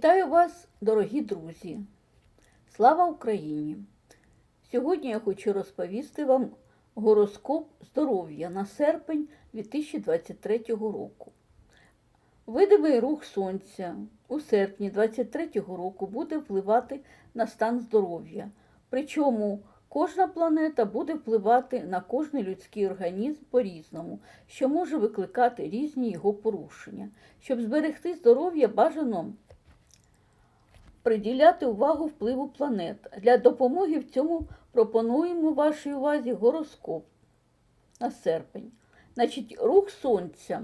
Вітаю вас, дорогі друзі! Слава Україні! Сьогодні я хочу розповісти вам гороскоп здоров'я на серпень 2023 року. Видимий рух Сонця у серпні 2023 року буде впливати на стан здоров'я. Причому кожна планета буде впливати на кожний людський організм по-різному, що може викликати різні його порушення. Щоб зберегти здоров'я, бажано приділяти увагу впливу планет. Для допомоги в цьому пропонуємо вашій увазі гороскоп на серпень. Значить, рух сонця.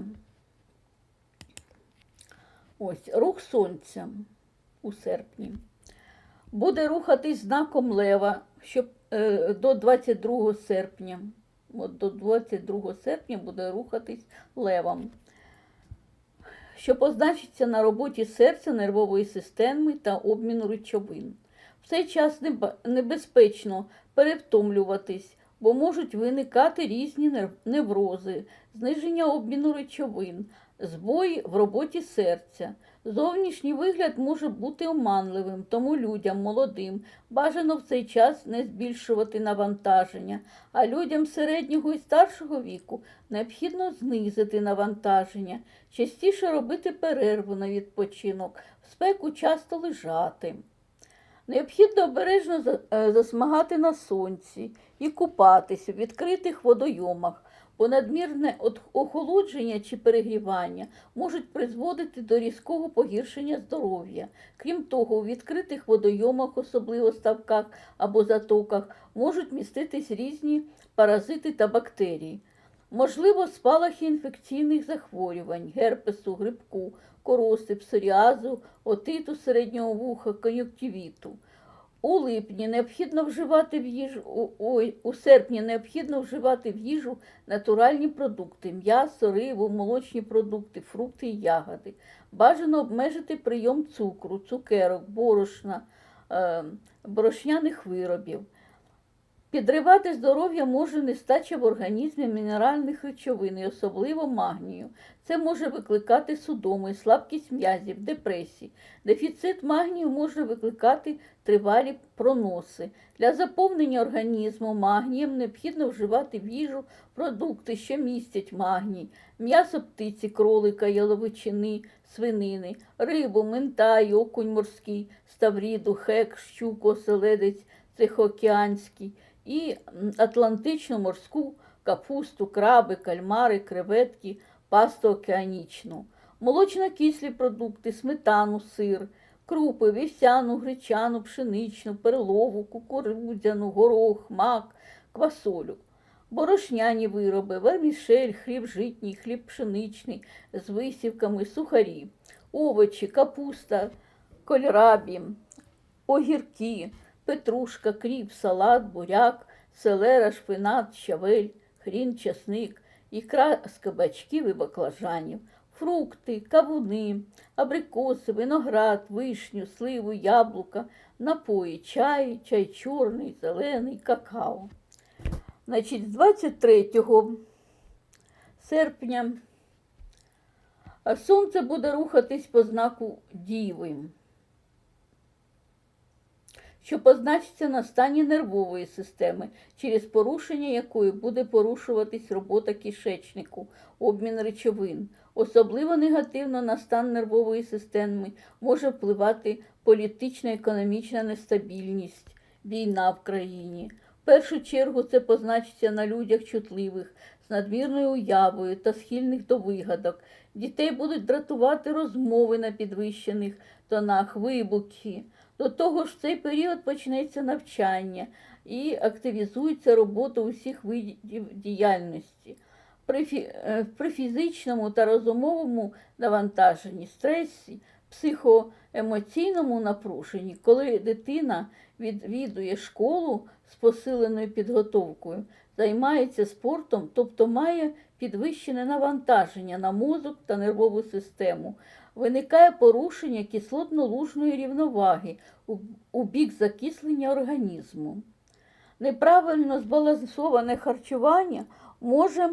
Ось рух сонця у серпні. Буде рухатись знаком лева щоб, е, до 22 серпня. От до 22 серпня буде рухатись левом що позначиться на роботі серця, нервової системи та обміну речовин. В цей час небезпечно перевтомлюватись, бо можуть виникати різні неврози, зниження обміну речовин, збої в роботі серця. Зовнішній вигляд може бути оманливим, тому людям молодим бажано в цей час не збільшувати навантаження, а людям середнього і старшого віку необхідно знизити навантаження, частіше робити перерву на відпочинок, в спеку часто лежати. Необхідно обережно е, засмагати на сонці і купатися в відкритих водойомах, бо надмірне охолодження чи перегрівання можуть призводити до різкого погіршення здоров'я. Крім того, у відкритих водойомах, особливо ставках або затоках, можуть міститись різні паразити та бактерії. Можливо, спалахи інфекційних захворювань, герпесу, грибку, короси, псоріазу, отиту середнього вуха, кон'юктивіту. У липні необхідно вживати в їжу, ой, у серпні необхідно вживати в їжу натуральні продукти, м'ясо, рибу, молочні продукти, фрукти і ягоди. Бажано обмежити прийом цукру, цукерок, борошна, е, борошняних виробів. Підривати здоров'я може нестача в організмі мінеральних речовин, і особливо магнію. Це може викликати судоми, слабкість м'язів, депресії. Дефіцит магнію може викликати тривалі проноси. Для заповнення організму магнієм необхідно вживати в їжу продукти, що містять магній, м'ясо птиці, кролика, яловичини, свинини, рибу, ментай, окунь морський, ставріду, хек, щуку, оселедець, тихоокеанський і атлантичну морську капусту, краби, кальмари, креветки, пасту океанічну, молочно-кислі продукти, сметану, сир, крупи, вівсяну, гречану, пшеничну, перлову, кукурудзяну, горох, мак, квасолю. Борошняні вироби, вермішель, хліб житній, хліб пшеничний з висівками, сухарі, овочі, капуста, кольрабі, огірки, петрушка, кріп, салат, буряк, селера, шпинат, щавель, хрін, часник, ікра з кабачків і баклажанів, фрукти, кавуни, абрикоси, виноград, вишню, сливу, яблука, напої, чай, чай чорний, зелений, какао. Значить, з 23 серпня сонце буде рухатись по знаку Діви що позначиться на стані нервової системи, через порушення якої буде порушуватись робота кишечнику, обмін речовин. Особливо негативно на стан нервової системи може впливати політична економічна нестабільність, війна в країні. В першу чергу це позначиться на людях чутливих, з надмірною уявою та схильних до вигадок. Дітей будуть дратувати розмови на підвищених тонах, вибухи. До того ж, в цей період почнеться навчання і активізується робота усіх видів діяльності. При, фі- е, при фізичному та розумовому навантаженні, стресі, психоемоційному напруженні, коли дитина відвідує школу з посиленою підготовкою, займається спортом, тобто має підвищене навантаження на мозок та нервову систему, виникає порушення кислотно-лужної рівноваги у, бік закислення організму. Неправильно збалансоване харчування може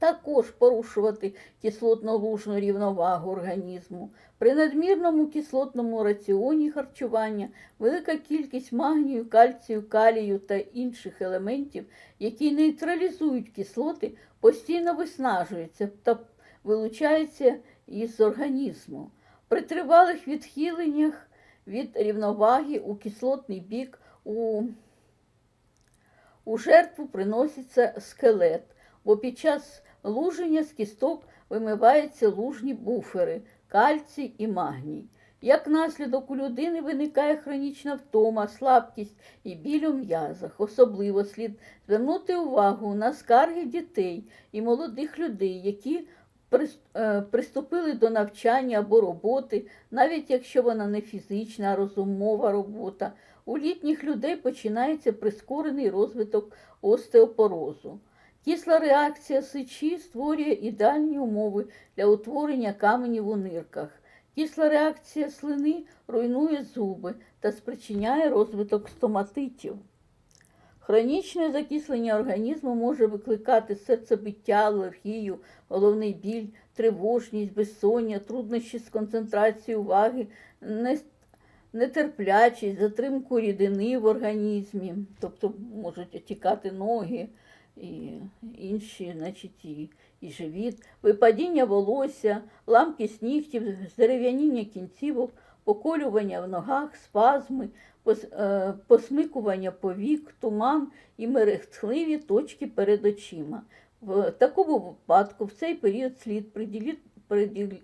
Також порушувати кислотно-лужну рівновагу організму. При надмірному кислотному раціоні харчування велика кількість магнію, кальцію, калію та інших елементів, які нейтралізують кислоти, постійно виснажуються та вилучаються із організму. При тривалих відхиленнях від рівноваги у кислотний бік у, у жертву приноситься скелет, бо під час луження з кісток вимиваються лужні буфери, кальцій і магній. Як наслідок у людини виникає хронічна втома, слабкість і біль у м'язах. Особливо слід звернути увагу на скарги дітей і молодих людей, які приступили до навчання або роботи, навіть якщо вона не фізична, а розумова робота. У літніх людей починається прискорений розвиток остеопорозу. Кисла реакція сечі створює ідеальні умови для утворення каменів у нирках. Кисла реакція слини руйнує зуби та спричиняє розвиток стоматитів. Хронічне закислення організму може викликати серцебиття, алергію, головний біль, тривожність, безсоння, труднощі з концентрацією уваги, нетерплячість, затримку рідини в організмі, тобто можуть отікати ноги і інші, значить, і, і живіт, випадіння волосся, ламкість нігтів, здерев'яніння кінцівок, поколювання в ногах, спазми, посмикування повік, туман і мерехтливі точки перед очима. В такому випадку в цей період слід приділити, приділ-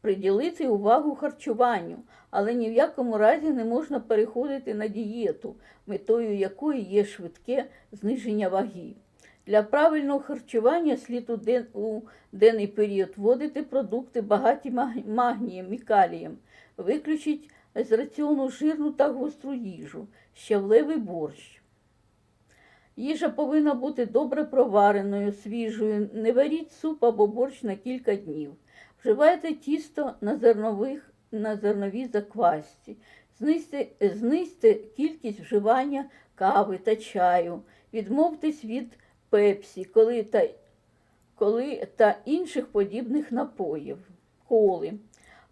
приділити увагу харчуванню, але ні в якому разі не можна переходити на дієту, метою якої є швидке зниження ваги. Для правильного харчування слід у, ден, у денний період вводити продукти багаті магнієм і калієм, виключіть з раціону жирну та гостру їжу, щавлевий борщ. Їжа повинна бути добре провареною, свіжою. Не варіть суп або борщ на кілька днів. Вживайте тісто на, зернових, на зерновій заквасці. Знизьте, знизьте кількість вживання кави та чаю. Відмовтесь від пепсі, коли та, коли та інших подібних напоїв. Коли.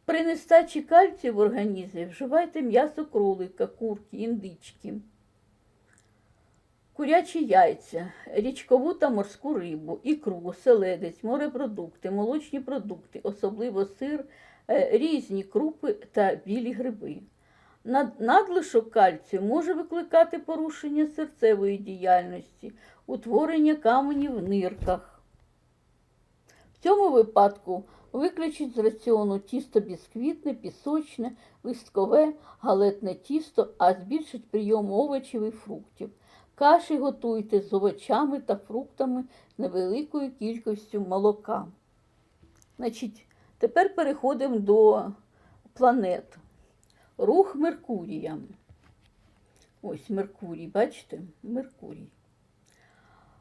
При нестачі кальцію в організмі вживайте м'ясо кролика, курки, індички курячі яйця, річкову та морську рибу, ікру, оселедець, морепродукти, молочні продукти, особливо сир, е, різні крупи та білі гриби. Надлишок кальцію може викликати порушення серцевої діяльності, утворення каменів в нирках. В цьому випадку виключіть з раціону тісто бісквітне, пісочне, листкове, галетне тісто, а збільшить прийом овочів і фруктів. Каші готуйте з овочами та фруктами з невеликою кількістю молока. Значить, тепер переходимо до планет. Рух Меркурія. Ось Меркурій, бачите? Меркурій.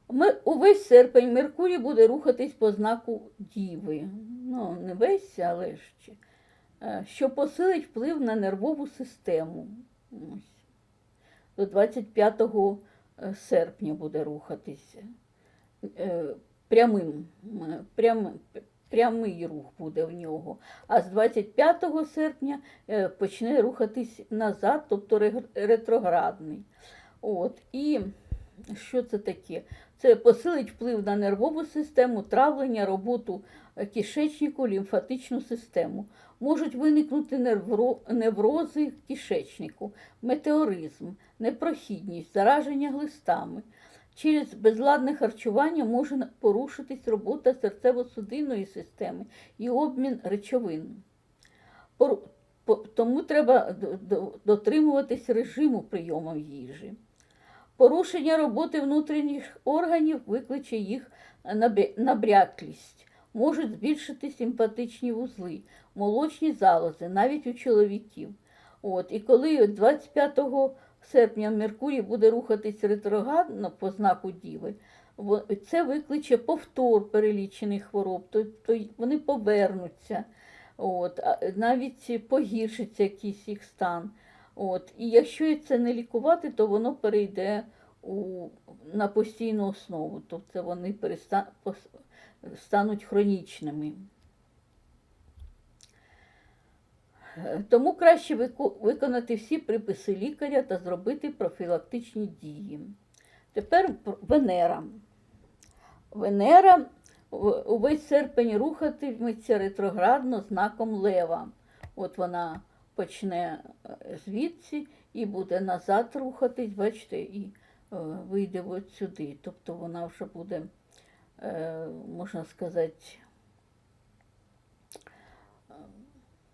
Мер- Увесь серпень Меркурій буде рухатись по знаку Діви. Ну, не весь, але ще. Е, Що посилить вплив на нервову систему. Ось. До 25 серпня буде рухатися. Е, Прямим, прям, прямий рух буде в нього. А з 25 серпня е, почне рухатись назад, тобто ретроградний. От. І що це таке? Це посилить вплив на нервову систему, травлення, роботу е, кишечнику, лімфатичну систему. Можуть виникнути неврози кишечнику, метеоризм, непрохідність, зараження глистами. Через безладне харчування може порушитись робота серцево-судинної системи і обмін речовин. Тому треба дотримуватись режиму прийому їжі. Порушення роботи внутрішніх органів викличе їх набряклість. Можуть збільшити симпатичні вузли, молочні залози, навіть у чоловіків. От, і коли 25 серпня Меркурій буде рухатись ретроградно по знаку Діви, це викличе повтор перелічених хвороб, тобто вони повернуться, от, навіть погіршиться якийсь їх стан. От, і якщо це не лікувати, то воно перейде у, на постійну основу, тобто вони переста- стануть хронічними. Е, Тому краще виконати всі приписи лікаря та зробити профілактичні дії. Тепер Венера. Венера увесь серпень рухатиметься ретроградно знаком Лева. От вона почне е, звідси і буде назад рухатись, бачите, і е, вийде от сюди. Тобто вона вже буде, е, можна сказати,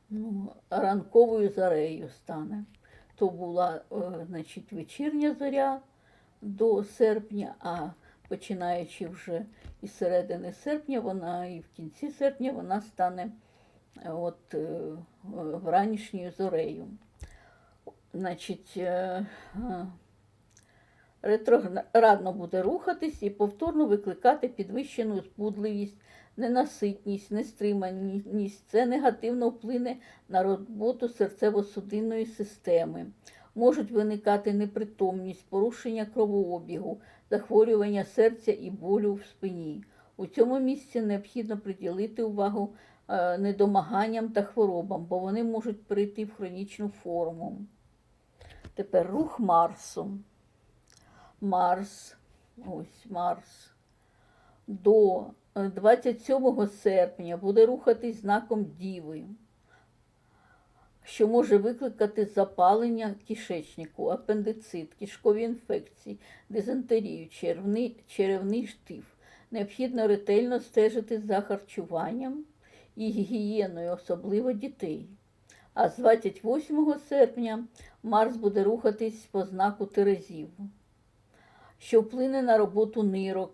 ну, ранковою зарею стане. То була значить, вечірня зоря до серпня, а починаючи вже із середини серпня, вона і в кінці серпня вона стане от, е, вранішньою зорею. Значить, е, е, ретроградно буде рухатись і повторно викликати підвищену збудливість, ненаситність, нестриманість. Це негативно вплине на роботу серцево-судинної системи. Можуть виникати непритомність, порушення кровообігу, захворювання серця і болю в спині. У цьому місці необхідно приділити увагу недомаганням та хворобам, бо вони можуть перейти в хронічну форму. Тепер рух Марсу. Марс, ось Марс, до е, 27 серпня буде рухатись знаком Діви, що може викликати запалення кишечнику, апендицит, кишкові інфекції, дизентерію, червний, черевний штиф. Необхідно ретельно стежити за харчуванням і гігієною, особливо дітей. А з 28 серпня Марс буде рухатись по знаку Терезів, що вплине на роботу нирок,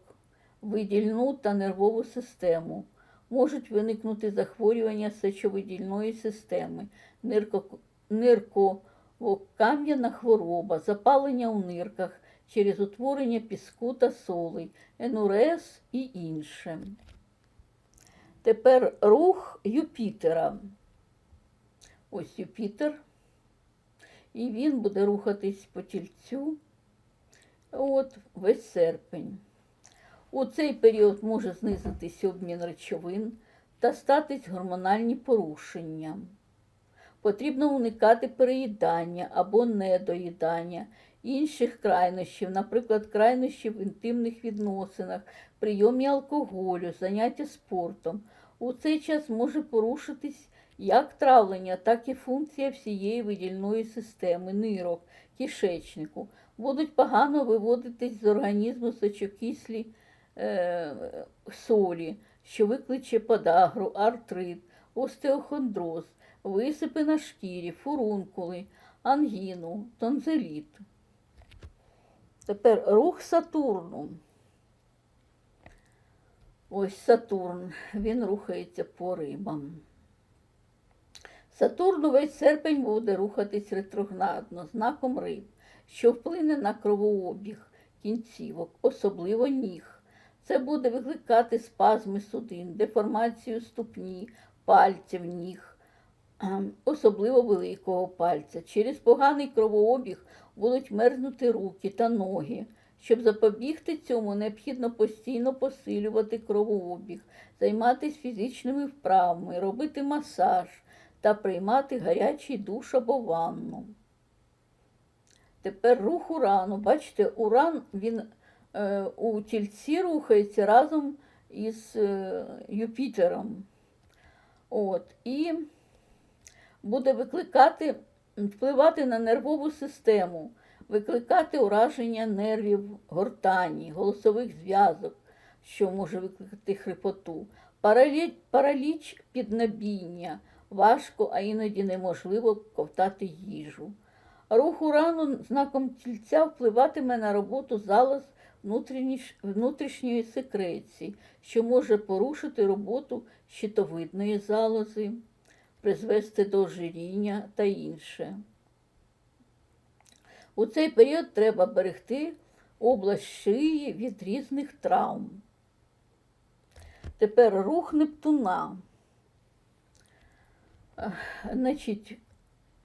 видільну та нервову систему. Можуть виникнути захворювання сечовидільної системи, нирко, нирковокам'яна хвороба, запалення у нирках через утворення піску та солей, енурез і інше. Тепер рух Юпітера. Ось Юпітер. І він буде рухатись по тільцю от, весь серпень. У цей період може знизитися обмін речовин та статись гормональні порушення. Потрібно уникати переїдання або недоїдання, інших крайнощів, наприклад, крайнощів в інтимних відносинах, прийомі алкоголю, заняття спортом. У цей час може порушитись як травлення, так і функція всієї видільної системи, нирок, кишечнику. Будуть погано виводитись з організму сечокислі е, солі, що викличе подагру, артрит, остеохондроз, висипи на шкірі, фурункули, ангіну, тонзиліт. Тепер рух Сатурну. Ось Сатурн, він рухається по рибам. Сатурн увесь серпень буде рухатись ретроградно, знаком риб, що вплине на кровообіг кінцівок, особливо ніг. Це буде викликати спазми судин, деформацію ступні, пальців ніг, особливо великого пальця. Через поганий кровообіг будуть мерзнути руки та ноги. Щоб запобігти цьому, необхідно постійно посилювати кровообіг, займатися фізичними вправами, робити масаж та приймати гарячий душ або ванну. Тепер рух урану. Бачите, уран він е, у тільці рухається разом із е, Юпітером. От, і буде викликати, впливати на нервову систему, викликати ураження нервів гортані, голосових зв'язок, що може викликати хрипоту, параліч, піднебіння, важко, а іноді неможливо ковтати їжу. Рух урану знаком тільця впливатиме на роботу залоз внутрішньої секреції, що може порушити роботу щитовидної залози, призвести до ожиріння та інше. У цей період треба берегти область шиї від різних травм. Тепер рух Нептуна. Значить,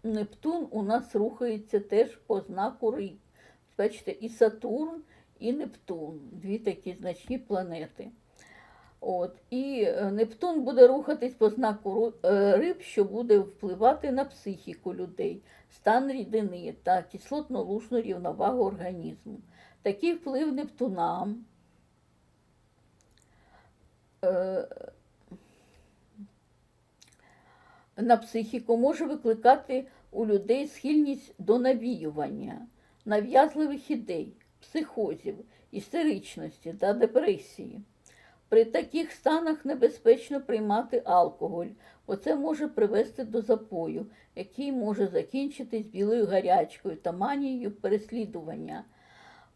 Нептун у нас рухається теж по знаку риб. бачите, і Сатурн, і Нептун, дві такі значні планети. От. І е, Нептун буде рухатись по знаку е, риб, що буде впливати на психіку людей, стан рідини та кислотно-лужну рівновагу організму. Такий вплив Нептуна е, на психіку може викликати у людей схильність до навіювання, нав'язливих ідей, психозів, істеричності та депресії. При таких станах небезпечно приймати алкоголь, бо це може привести до запою, який може закінчитись білою гарячкою та манією переслідування.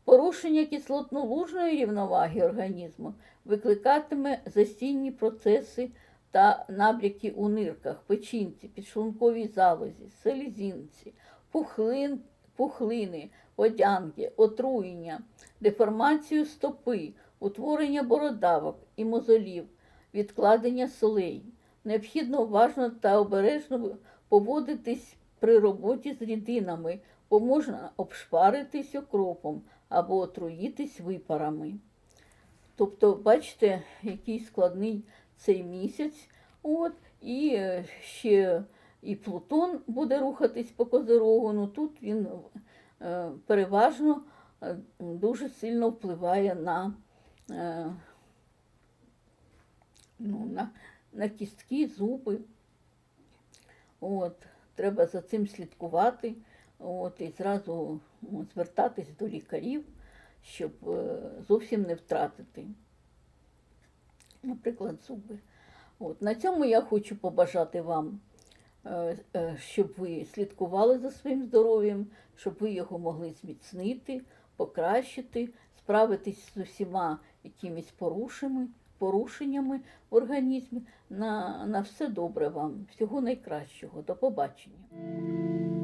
Порушення кислотно-лужної рівноваги організму викликатиме застійні процеси та набряки у нирках, печінці, підшлунковій залозі, селезінці, пухлин, пухлини, водянки, отруєння, деформацію стопи, утворення бородавок і мозолів, відкладення солей. Необхідно уважно та обережно поводитись при роботі з рідинами, бо можна обшпаритись окропом або отруїтись випарами. Тобто, бачите, який складний цей місяць. От, і е, ще і Плутон буде рухатись по Козирогу, ну тут він е, переважно е, дуже сильно впливає на, ну, на, на кістки, зуби. От, треба за цим слідкувати. От, і зразу ну, звертатись до лікарів, щоб е, зовсім не втратити, наприклад, зуби. От, на цьому я хочу побажати вам, е, е, щоб ви слідкували за своїм здоров'ям, щоб ви його могли зміцнити, покращити, справитись з усіма якимись порушеннями, порушеннями в організмі. На, на все добре вам, всього найкращого. До побачення.